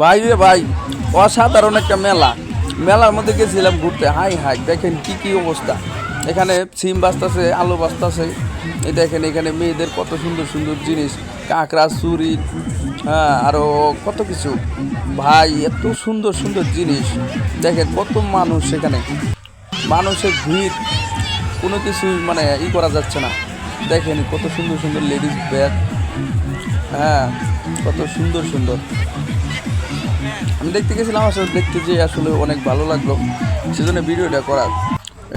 ভাই রে ভাই, অসাধারণ একটা মেলা। মেলার মধ্যে গেছিলাম ঘুরতে। হাই হাই, দেখেন কি কি অবস্থা। এখানে সিম বাজতাছে, আলু বাজতাছে। দেখেন এখানে মেয়েদের কত সুন্দর সুন্দর জিনিস। কাঁকড়া চুরি হ্যাঁ আরও কত কিছু। ভাই, এত সুন্দর সুন্দর জিনিস। দেখেন কত মানুষ সেখানে মানুষের ভিড়, কোনো কিছু মানে ই করা যাচ্ছে না। দেখেন কত সুন্দর সুন্দর লেডিস ব্যাগ। হ্যাঁ কত সুন্দর সুন্দর। আমি দেখতে গেছিলাম, আসলে দেখতে যে আসলে অনেক ভালো লাগল। সেজন্য ভিডিওটা করার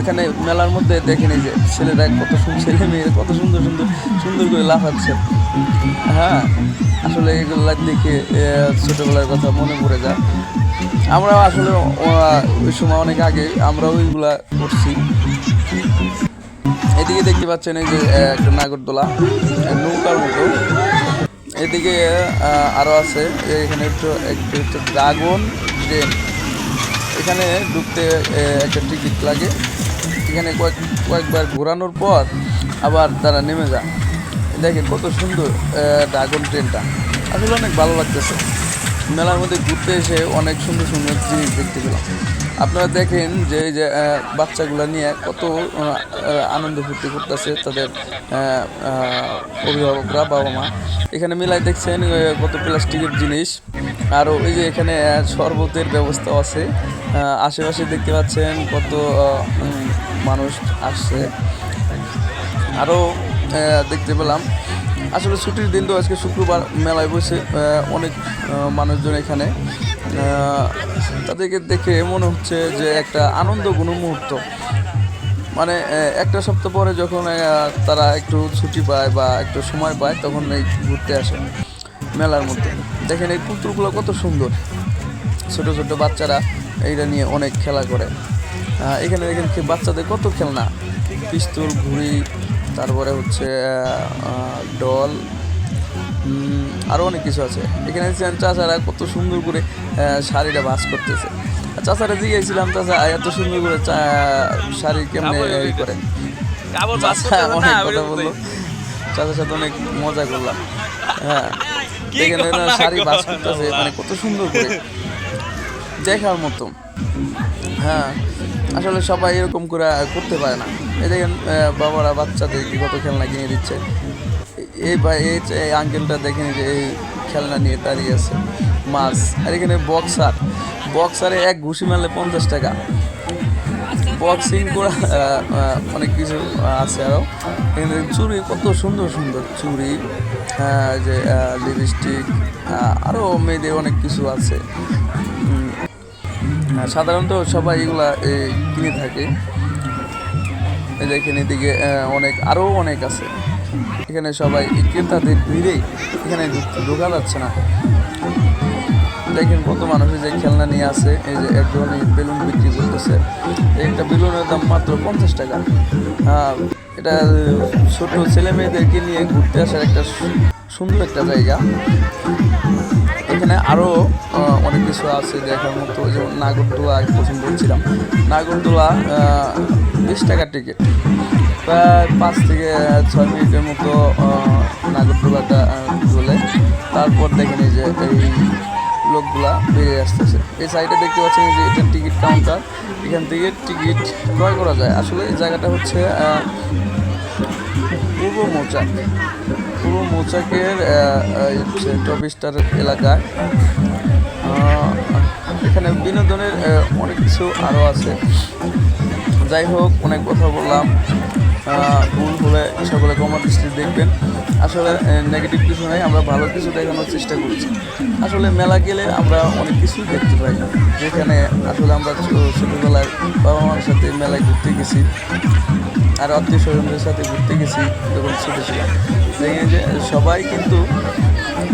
এখানে মেলার মধ্যে দেখেন যে ছেলেরা কত সুন্দর ছেলে মেয়েরা কত সুন্দর সুন্দর সুন্দর করে লাফাচ্ছে। হ্যাঁ আসলে এগুলো দেখে ছোটবেলার কথা মনে পড়ে যায়। আমরা আসলে ওই সময় অনেক আগে আমরা ওইগুলা করছি। এদিকে দেখতে পাচ্ছেন এই যে একটা নাগরদোলা, নৌকার মতো। এদিকে আহ, আরও আছে। এখানে একটু একটু হচ্ছে ড্রাগন ট্রেন এখানে ঢুকতে একটা টিকিট লাগে। এখানে কয়েক কয়েকবার ঘোরানোর পর আবার তারা নেমে যায়। দেখে কত সুন্দর ড্রাগন ট্রেনটা আসলে অনেক ভালো লাগতেছে। মেলার মধ্যে ঘুরতে এসে অনেক সুন্দর সুন্দর জিনিস দেখতে পেলাম। আপনারা দেখেন যে যে বাচ্চাগুলো নিয়ে কত আনন্দ ফুর্তি করতেছে তাদের অভিভাবকরা বাবা মা এখানে মেলায় দেখছেন কত প্লাস্টিকের জিনিস। আর ওই যে এখানে শরবতের ব্যবস্থা আছে। আশেপাশে দেখতে পাচ্ছেন কত মানুষ আসছে। আরও দেখতে পেলাম। আসলে ছুটির দিন তো আজকে শুক্রবার মেলায় বসে অনেক মানুষজন এখানে। তাদেরকে দেখে মনে হচ্ছে যে একটা আনন্দ কোনো মুহূর্ত। মানে একটা সপ্তাহ পরে যখন তারা একটু ছুটি পায় বা একটু সময় পায়, তখন এই ঘুরতে আসে মেলার মধ্যে। দেখেন এই পুতুলগুলো কত সুন্দর। ছোট ছোট বাচ্চারা এইটা নিয়ে অনেক খেলা করে। এখানে দেখেন বাচ্চাদের কত খেলনা। পিস্তল, ঘুড়ি তারপরে হচ্ছে ডল আরও অনেক কিছু আছে। এখানে দেখছেন চাচারা কত সুন্দর করে শাড়িটা ভাস করতেছে। চাচারা জিজ্ঞেসছিলাম চাচা এত সুন্দর করে শাড়ি কেমনে ই করে? করতে অনেক কথা বলল। চাচার সাথে অনেক মজা করলাম। হ্যাঁ শাড়ি বাস করতেছে মানে কত সুন্দর করে। দেখার মতো। হ্যাঁ আসলে সবাই এরকম করে করতে পারে না। এই দেখেন বাবারা বাচ্চাদের কি কত খেলনা কিনে দিচ্ছে। এই এই আঙ্কেলটা দেখেন যে এই খেলনা নিয়ে দাঁড়িয়ে আছে মাছ আর এখানে বক্সার বক্সারে এক ঘুষি মারলে পঞ্চাশ টাকা। বক্সিং করা অনেক কিছু আছে আরও এখানে চুড়ি কত সুন্দর সুন্দর চুড়ি। আহ, যে লিপস্টিক আরও মেয়েদের অনেক কিছু আছে। সাধারণত সবাই এগুলা কিনে থাকে। এই দেখেন এদিকে অনেক আরও অনেক আছে। এখানে সবাই ক্রেতাদের ভিড়েই এখানে ঢুক- যাচ্ছে না। দেখেন কত মানুষের যে খেলনা নিয়ে আসে এই যে এক ধরনের বেলুন বিক্রি করতেছে। একটা বেলুনের দাম মাত্র পঞ্চাশ টাকা। এটা ছোট ছেলে মেয়েদেরকে নিয়ে ঘুরতে আসার একটা সুন্দর একটা জায়গা। এখানে আরও অনেক কিছু আছে দেখার মতো। যেমন নাগরদোলা প্রথম বলছিলাম। নাগরদোলা বিশ টাকার টিকিট প্রায় পাঁচ থেকে ছয় মিনিটের মতো নাগরদোলাটা দোলে তারপর দেখেন যে এই লোকগুলা বেরিয়ে আসতেছে। এই সাইডে দেখতে পাচ্ছেন যে এটা টিকিট কাউন্টার এখান থেকে টিকিট ক্রয় করা যায়। আসলে এই জায়গাটা হচ্ছে পূর্ব মৌচাক। পূর্ব মৌচাকের টপ স্টার এলাকায়। এখানে বিনোদনের অনেক কিছু আরও আছে। যাই হোক, অনেক কথা বললাম। ভুল হলে সকলে কমার দৃষ্টি দেখবেন। আসলে নেগেটিভ কিছু নাই, আমরা ভালো কিছু দেখানোর চেষ্টা করছি। আসলে মেলা গেলে আমরা অনেক কিছুই দেখতে পাই। যেখানে আসলে আমরা ছোটোবেলায় বাবা মার সাথে মেলায় ঘুরতে গেছি। আর আত্মীয় স্বজনদের সাথে ঘুরতে গেছি যখন ছোটো ছিলাম। দেখি যে সবাই কিন্তু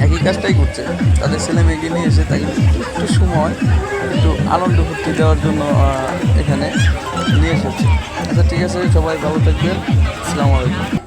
একই কাজটাই করছে। তাদের ছেলে মেয়েকে নিয়ে এসে তাকে একটু সময়, একটু আনন্দ ফুর্তি দেওয়ার জন্য এখানে নিয়ে এসেছে। আচ্ছা ঠিক আছে, সবাই ভালো থাকবেন। আসসালামু আলাইকুম।